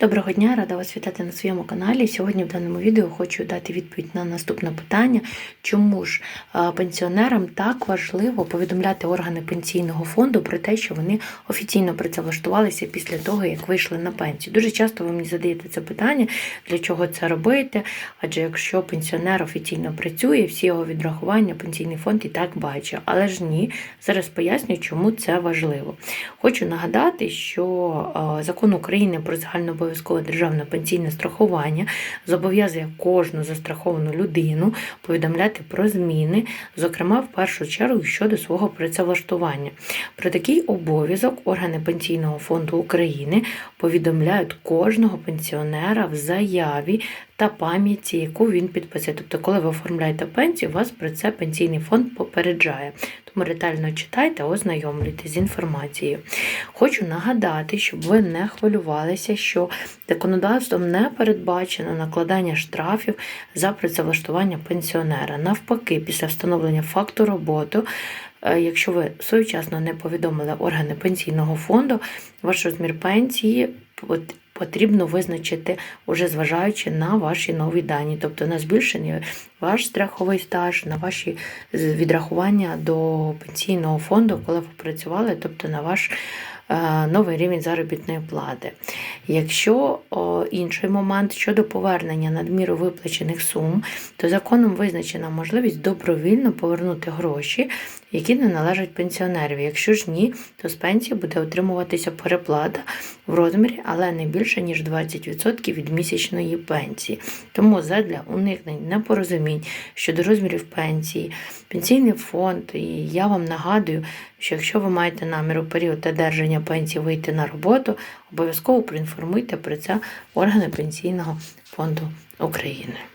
Доброго дня, рада вас вітати на своєму каналі. Сьогодні в даному відео хочу дати відповідь на наступне питання, чому ж е, пенсіонерам так важливо повідомляти органи пенсійного фонду про те, що вони офіційно працевлаштувалися після того, як вийшли на пенсію. Дуже часто ви мені задаєте це питання, для чого це робити, адже якщо пенсіонер офіційно працює, всі його відрахування пенсійний фонд і так бачить. Але ж ні, зараз поясню, чому це важливо. Хочу нагадати, що е, закон України про загальнообов'язкове державне пенсійне страхування зобов'язує кожну застраховану людину повідомляти про зміни, зокрема в першу чергу щодо свого працевлаштування. Про такий обов'язок органи Пенсійного фонду України повідомляють кожного пенсіонера в заяві та пам'яті, яку він підписує. Тобто, коли ви оформляєте пенсію, вас про це пенсійний фонд попереджає. Тому ретельно читайте, ознайомлюйтесь з інформацією. Хочу нагадати, щоб ви не хвилювалися, що законодавством не передбачено накладання штрафів за працевлаштування пенсіонера. Навпаки, після встановлення факту роботи. е, Якщо ви своєчасно не повідомили органи пенсійного фонду, ваш розмір пенсії потрібно визначити уже зважаючи на ваші нові дані, тобто на збільшення ваш страховий стаж, на ваші відрахування до пенсійного фонду, коли ви працювали, тобто на ваш новий рівень заробітної плати. Якщо інший момент щодо повернення надміру виплачених сум, то законом визначена можливість добровільно повернути гроші, які не належать пенсіонерів. Якщо ж ні, то з пенсії буде отримуватися переплата в розмірі, але не більше ніж 20% від місячної пенсії. Тому задля уникнень непорозумінь щодо розмірів пенсії, пенсійний фонд, і я вам нагадую, що якщо ви маєте намір у період одержання пенсії вийти на роботу, обов'язково проінформуйте про це органи Пенсійного фонду України.